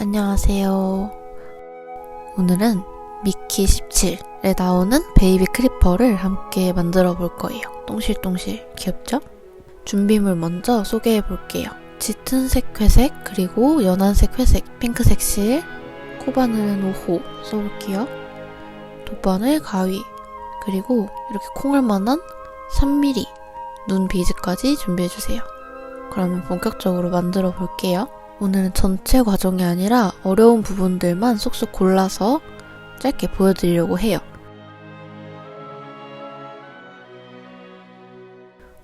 안녕하세요. 오늘은 미키 17에 나오는 베이비 크리퍼를 함께 만들어 볼 거예요. 똥실똥실 귀엽죠? 준비물 먼저 소개해 볼게요. 짙은색 회색, 그리고 연한색 회색, 핑크색 실, 코바늘은 5호 써볼게요. 돗바늘 가위, 그리고 이렇게 콩을 만한 3mm 눈 비즈까지 준비해주세요. 그러면 본격적으로 만들어 볼게요. 오늘은 전체 과정이 아니라 어려운 부분들만 쏙쏙 골라서 짧게 보여드리려고 해요.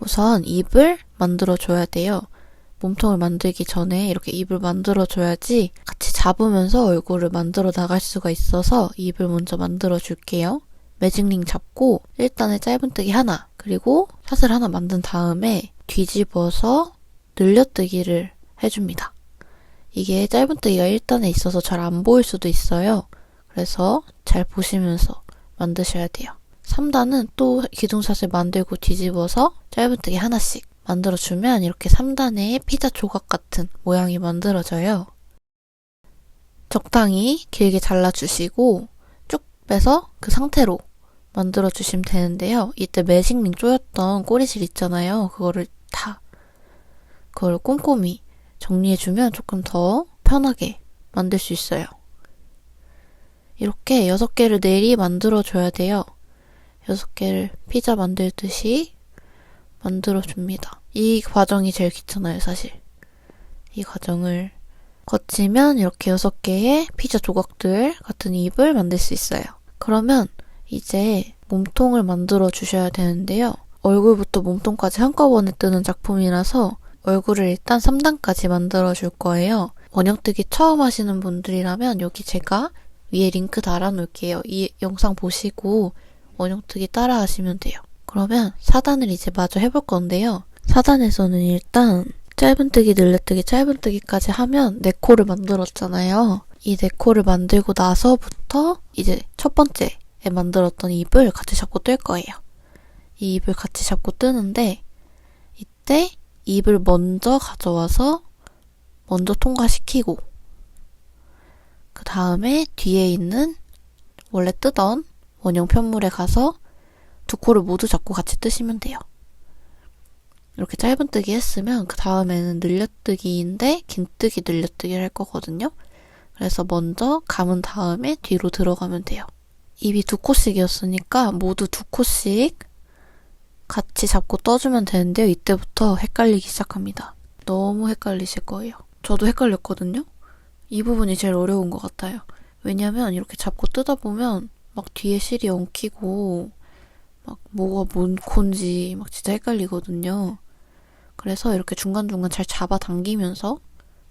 우선 입을 만들어줘야 돼요. 몸통을 만들기 전에 이렇게 입을 만들어줘야지 같이 잡으면서 얼굴을 만들어 나갈 수가 있어서 입을 먼저 만들어줄게요. 매직링 잡고 일단은 짧은뜨기 하나 그리고 샷을 하나 만든 다음에 뒤집어서 늘려뜨기를 해줍니다. 이게 짧은 뜨기가 1단에 있어서 잘 안 보일 수도 있어요. 그래서 잘 보시면서 만드셔야 돼요. 3단은 또 기둥샷을 만들고 뒤집어서 짧은뜨기 하나씩 만들어주면 이렇게 3단에 피자 조각 같은 모양이 만들어져요. 적당히 길게 잘라주시고 쭉 빼서 그 상태로 만들어주시면 되는데요. 이때 매직링 쪼였던 꼬리실 있잖아요. 그거를 다 그걸 꼼꼼히 정리해주면 조금 더 편하게 만들 수 있어요. 이렇게 6개를 내리 만들어줘야 돼요. 6개를 피자 만들듯이 만들어줍니다. 이 과정이 제일 귀찮아요, 사실. 이 과정을 거치면 이렇게 6개의 피자 조각들 같은 입을 만들 수 있어요. 그러면 이제 몸통을 만들어 주셔야 되는데요. 얼굴부터 몸통까지 한꺼번에 뜨는 작품이라서 얼굴을 일단 3단까지 만들어 줄 거예요. 원형뜨기 처음 하시는 분들이라면 여기 제가 위에 링크 달아 놓을게요. 이 영상 보시고 원형뜨기 따라 하시면 돼요. 그러면 4단을 이제 마저 해볼 건데요. 4단에서는 일단 짧은뜨기, 늘려뜨기, 짧은뜨기까지 하면 네 코를 만들었잖아요. 이 네 코를 만들고 나서부터 이제 첫 번째에 만들었던 입을 같이 잡고 뜰 거예요. 이 입을 같이 잡고 뜨는데 이때 입을 먼저 가져와서 먼저 통과시키고 그 다음에 뒤에 있는 원래 뜨던 원형 편물에 가서 두 코를 모두 잡고 같이 뜨시면 돼요. 이렇게 짧은뜨기 했으면 그 다음에는 늘려뜨기인데 긴뜨기 늘려뜨기를 할 거거든요. 그래서 먼저 감은 다음에 뒤로 들어가면 돼요. 입이 두 코씩이었으니까 모두 두 코씩 같이 잡고 떠주면 되는데요. 이때부터 헷갈리기 시작합니다. 너무 헷갈리실 거예요. 저도 헷갈렸거든요. 이 부분이 제일 어려운 것 같아요. 왜냐면 이렇게 잡고 뜯어 보면 막 뒤에 실이 엉키고 막 뭐가 뭔 콘지 막 진짜 헷갈리거든요. 그래서 이렇게 중간중간 잘 잡아당기면서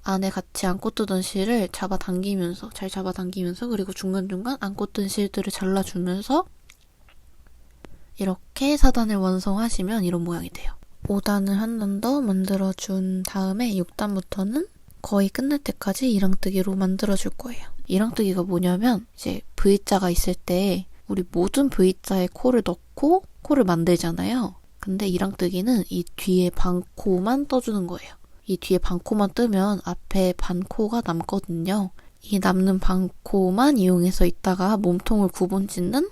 안에 같이 안고 뜨던 실을 잡아당기면서 잘 잡아당기면서 그리고 중간중간 안고 뜬 실들을 잘라주면서 이렇게 4단을 완성하시면 이런 모양이 돼요. 5단을 한 단 더 만들어준 다음에 6단부터는 거의 끝날 때까지 이랑뜨기로 만들어줄 거예요. 이랑뜨기가 뭐냐면 이제 V자가 있을 때 우리 모든 V자에 코를 넣고 코를 만들잖아요. 근데 이랑뜨기는 이 뒤에 반코만 떠주는 거예요. 이 뒤에 반코만 뜨면 앞에 반코가 남거든요. 이 남는 반코만 이용해서 있다가 몸통을 구분 짓는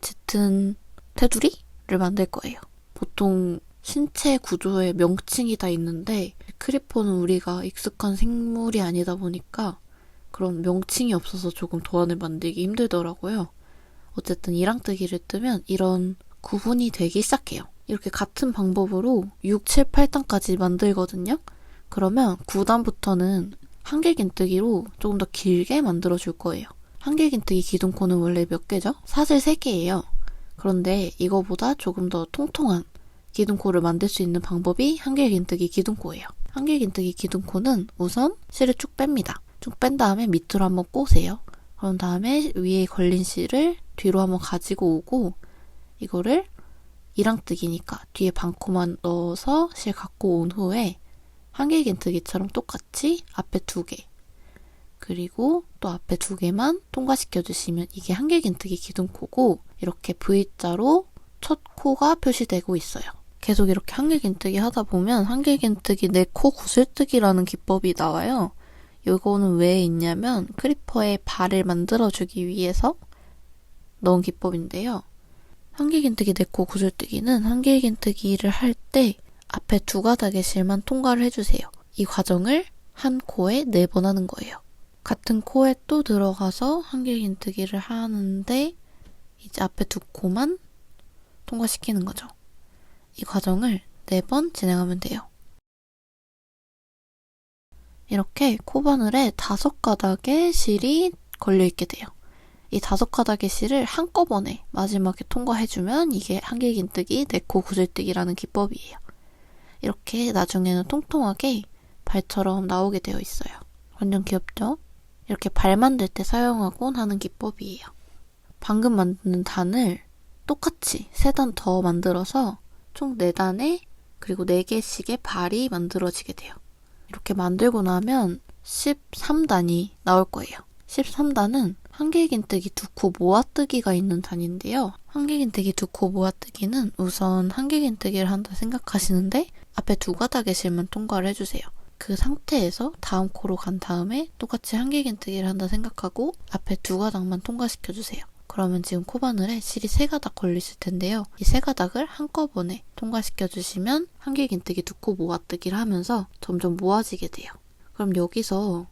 짙은 테두리를 만들 거예요. 보통 신체 구조에 명칭이 다 있는데 크리퍼는 우리가 익숙한 생물이 아니다 보니까 그런 명칭이 없어서 조금 도안을 만들기 힘들더라고요. 어쨌든 이랑뜨기를 뜨면 이런 구분이 되기 시작해요. 이렇게 같은 방법으로 6, 7, 8단까지 만들거든요. 그러면 9단부터는 한길긴뜨기로 조금 더 길게 만들어줄 거예요. 한길긴뜨기 기둥코는 원래 몇 개죠? 사실 3개예요. 그런데 이거보다 조금 더 통통한 기둥코를 만들 수 있는 방법이 한길긴뜨기 기둥코예요. 한길긴뜨기 기둥코는 우선 실을 쭉 뺍니다. 쭉 뺀 다음에 밑으로 한번 꼬세요. 그런 다음에 위에 걸린 실을 뒤로 한번 가지고 오고 이거를 이랑뜨기니까 뒤에 반코만 넣어서 실 갖고 온 후에 한길긴뜨기처럼 똑같이 앞에 두 개, 그리고 또 앞에 두 개만 통과시켜 주시면 이게 한길긴뜨기 기둥코고 이렇게 V자로 첫 코가 표시되고 있어요. 계속 이렇게 한길긴뜨기 하다 보면 한길긴뜨기 내 코 구슬뜨기라는 기법이 나와요. 요거는 왜 있냐면 크리퍼의 발을 만들어주기 위해서 넣은 기법인데요. 한길긴뜨기 네코 구슬뜨기는 한길긴뜨기를 할 때 앞에 두 가닥의 실만 통과를 해주세요. 이 과정을 한 코에 네 번 하는 거예요. 같은 코에 또 들어가서 한길긴뜨기를 하는데 이제 앞에 두 코만 통과시키는 거죠. 이 과정을 네 번 진행하면 돼요. 이렇게 코바늘에 다섯 가닥의 실이 걸려있게 돼요. 이 다섯 가닥의 실을 한꺼번에 마지막에 통과해주면 이게 한길긴뜨기, 네코 구슬뜨기라는 기법이에요. 이렇게 나중에는 통통하게 발처럼 나오게 되어 있어요. 완전 귀엽죠? 이렇게 발 만들 때 사용하곤 하는 기법이에요. 방금 만든 단을 똑같이 세 단 더 만들어서 총 4단에 그리고 4개씩의 발이 만들어지게 돼요. 이렇게 만들고 나면 13단이 나올 거예요. 13단은 한길긴뜨기 두 코 모아뜨기가 있는 단인데요. 한길긴뜨기 두 코 모아뜨기는 우선 한길긴뜨기를 한다 생각하시는데 앞에 두 가닥의 실만 통과를 해주세요. 그 상태에서 다음 코로 간 다음에 똑같이 한길긴뜨기를 한다 생각하고 앞에 두 가닥만 통과시켜주세요. 그러면 지금 코바늘에 실이 세 가닥 걸리실 텐데요. 이 세 가닥을 한꺼번에 통과시켜 주시면 한길긴뜨기 두코 모아뜨기를 하면서 점점 모아지게 돼요. 그럼 여기서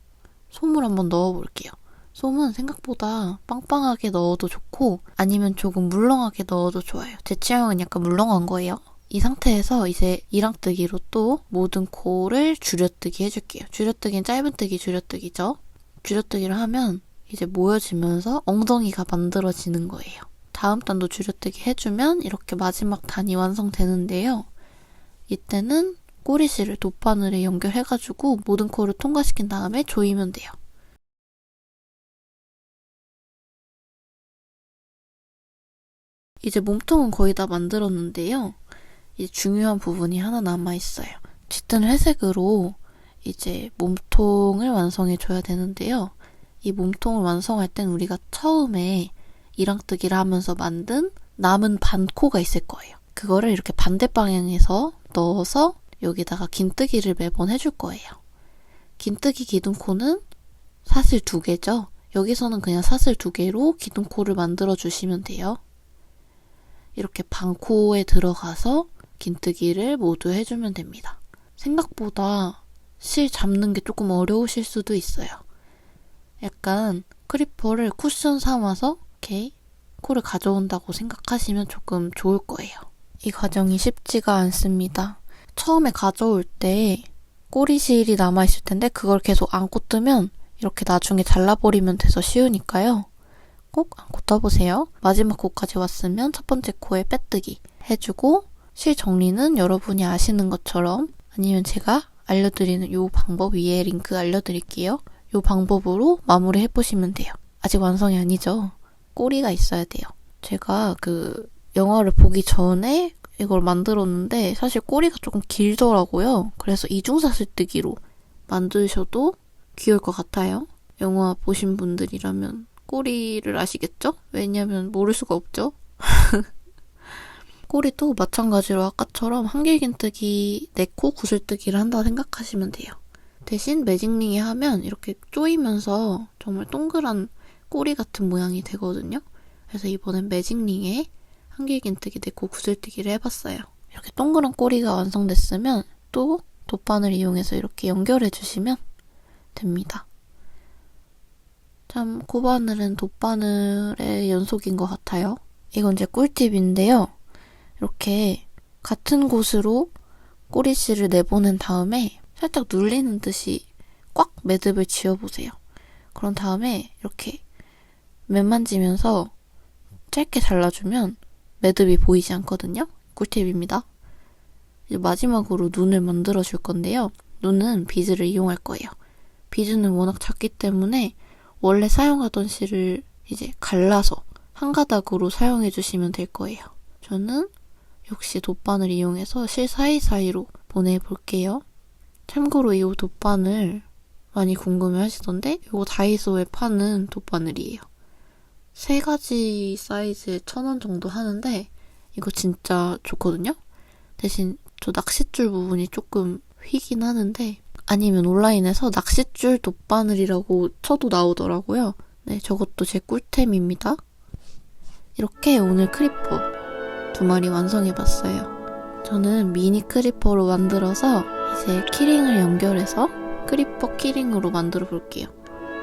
솜을 한번 넣어 볼게요. 솜은 생각보다 빵빵하게 넣어도 좋고 아니면 조금 물렁하게 넣어도 좋아요. 제 취향은 약간 물렁한 거예요. 이 상태에서 이제 이랑뜨기로 또 모든 코를 줄여뜨기 해줄게요. 줄여뜨기는 짧은뜨기 줄여뜨기죠. 줄여뜨기를 하면 이제 모여지면서 엉덩이가 만들어지는 거예요. 다음 단도 줄여뜨기 해주면 이렇게 마지막 단이 완성되는데요. 이때는 꼬리실을 돗바늘에 연결해가지고 모든 코를 통과시킨 다음에 조이면 돼요. 이제 몸통은 거의 다 만들었는데요. 이제 중요한 부분이 하나 남아있어요. 짙은 회색으로 이제 몸통을 완성해 줘야 되는데요. 이 몸통을 완성할 땐 우리가 처음에 이랑뜨기를 하면서 만든 남은 반코가 있을 거예요. 그거를 이렇게 반대 방향에서 넣어서 여기다가 긴뜨기를 매번 해줄 거예요. 긴뜨기 기둥코는 사슬 두 개죠. 여기서는 그냥 사슬 두 개로 기둥코를 만들어 주시면 돼요. 이렇게 반코에 들어가서 긴뜨기를 모두 해주면 됩니다. 생각보다 실 잡는 게 조금 어려우실 수도 있어요. 약간 크리퍼를 쿠션 삼아서 이렇게 코를 가져온다고 생각하시면 조금 좋을 거예요. 이 과정이 쉽지가 않습니다. 처음에 가져올 때 꼬리실이 남아있을 텐데 그걸 계속 안고 뜨면 이렇게 나중에 잘라버리면 돼서 쉬우니까요. 꼭 안고 떠보세요. 마지막 코까지 왔으면 첫 번째 코에 빼뜨기 해주고 실 정리는 여러분이 아시는 것처럼 아니면 제가 알려드리는 이 방법 위에 링크 알려드릴게요. 이 방법으로 마무리 해보시면 돼요. 아직 완성이 아니죠. 꼬리가 있어야 돼요. 제가 그 영화를 보기 전에 이걸 만들었는데 사실 꼬리가 조금 길더라고요. 그래서 이중사슬 뜨기로 만드셔도 귀여울 것 같아요. 영화 보신 분들이라면 꼬리를 아시겠죠? 왜냐면 모를 수가 없죠. 꼬리도 마찬가지로 아까처럼 한길긴뜨기, 네코 구슬뜨기를 한다 생각하시면 돼요. 대신 매직링이 하면 이렇게 쪼이면서 정말 동그란 꼬리 같은 모양이 되거든요. 그래서 이번엔 매직링에 한길긴뜨기, 네코 구슬뜨기를 해봤어요. 이렇게 동그란 꼬리가 완성됐으면 또 돗바늘 이용해서 이렇게 연결해 주시면 됩니다. 참 코바늘은 돗바늘의 연속인 것 같아요. 이건 제 꿀팁인데요. 이렇게 같은 곳으로 꼬리실을 내보낸 다음에 살짝 눌리는 듯이 꽉 매듭을 지어보세요. 그런 다음에 이렇게 맨만지면서 짧게 잘라주면 매듭이 보이지 않거든요. 꿀팁입니다. 마지막으로 눈을 만들어 줄 건데요. 눈은 비즈를 이용할 거예요. 비즈는 워낙 작기 때문에 원래 사용하던 실을 이제 갈라서 한 가닥으로 사용해 주시면 될 거예요. 저는 역시 돗바늘 이용해서 실 사이사이로 보내볼게요. 참고로 이 돗바늘 많이 궁금해 하시던데 이거 다이소에 파는 돗바늘이에요. 세 가지 사이즈에 천 원 정도 하는데 이거 진짜 좋거든요. 대신 저 낚싯줄 부분이 조금 휘긴 하는데 아니면 온라인에서 낚싯줄 돗바늘이라고 쳐도 나오더라고요. 네, 저것도 제 꿀템입니다. 이렇게 오늘 크리퍼 두 마리 완성해봤어요. 저는 미니 크리퍼로 만들어서 이제 키링을 연결해서 크리퍼 키링으로 만들어 볼게요.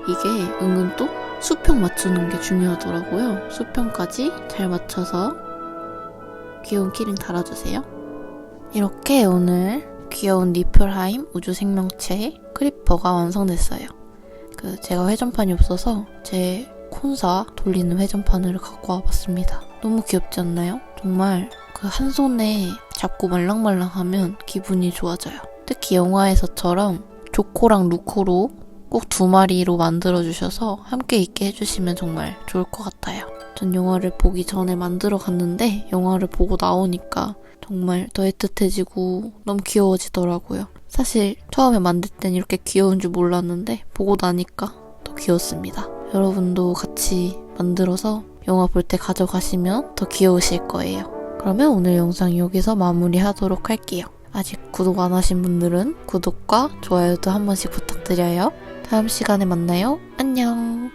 이게 은근 또 수평 맞추는 게 중요하더라고요. 수평까지 잘 맞춰서 귀여운 키링 달아주세요. 이렇게 오늘 귀여운 니플하임 우주 생명체 크리퍼가 완성됐어요. 그 제가 회전판이 없어서 제 콘사 돌리는 회전판을 갖고 와봤습니다. 너무 귀엽지 않나요? 정말 그 한 손에 잡고 말랑말랑하면 기분이 좋아져요. 특히 영화에서처럼 조코랑 루코로 꼭 두 마리로 만들어주셔서 함께 있게 해주시면 정말 좋을 것 같아요. 전 영화를 보기 전에 만들어 갔는데 영화를 보고 나오니까 정말 더 애틋해지고 너무 귀여워지더라고요. 사실 처음에 만들 땐 이렇게 귀여운 줄 몰랐는데 보고 나니까 더 귀엽습니다. 여러분도 같이 만들어서 영화 볼 때 가져가시면 더 귀여우실 거예요. 그러면 오늘 영상 여기서 마무리하도록 할게요. 구독 안 하신 분들은 구독과 좋아요도 한 번씩 부탁드려요. 다음 시간에 만나요. 안녕.